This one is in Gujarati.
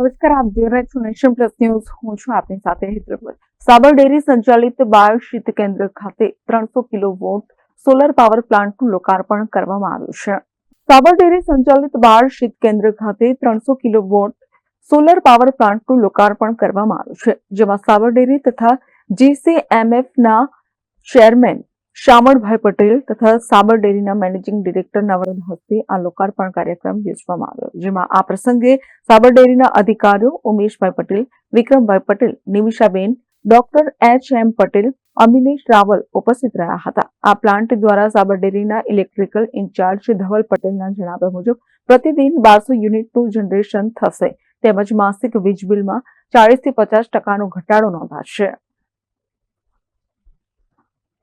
નમસ્કાર, આપ જોઈ રહ્યા છો નેશન પ્લસ ન્યૂઝ. હું છું આપની સાથે હૈદરાબાદ સાબર ડેરી સંચાલિત બાળ શીત કેન્દ્ર ખાતે ત્રણસો કિલો વોટ સોલર પાવર પ્લાન્ટનું લોકાર્પણ કરવામાં આવ્યું છે. સાબર ડેરી સંચાલિત બાળ શીત કેન્દ્ર ખાતે ત્રણસો કિલો વોટ સોલર પાવર પ્લાન્ટનું લોકાર્પણ કરવામાં આવ્યું છે, જેમાં સાબર ડેરી તથા જીસીએમએફના ચેરમેન શામળભાઈ પટેલ તથા સાબર ડેરીના મેનેજિંગ ડિરેક્ટર નવરંદ હસ્તે આ લોકાર્પણ કાર્યક્રમ યોજવામાં આવ્યો. જેમાં આ પ્રસંગે સાબર ડેરીના અધિકારીઓ Umeshbhai Patel, Vikrambhai Patel, Nimishaben, doctor H M Patel, Aminesh Raval ઉપસ્થિત રહ્યા હતા. આ પ્લાન્ટ દ્વારા સાબર ડેરીના ઇલેક્ટ્રિકલ ઇન્ચાર્જ ધવલ પટેલના જણાવ્યા મુજબ, પ્રતિદિન બારસો યુનિટનું જનરેશન થશે. તેમજ માસિક વીજ બિલમાં ચાળીસથી પચાસ ટકાનો ઘટાડો નોંધાશે.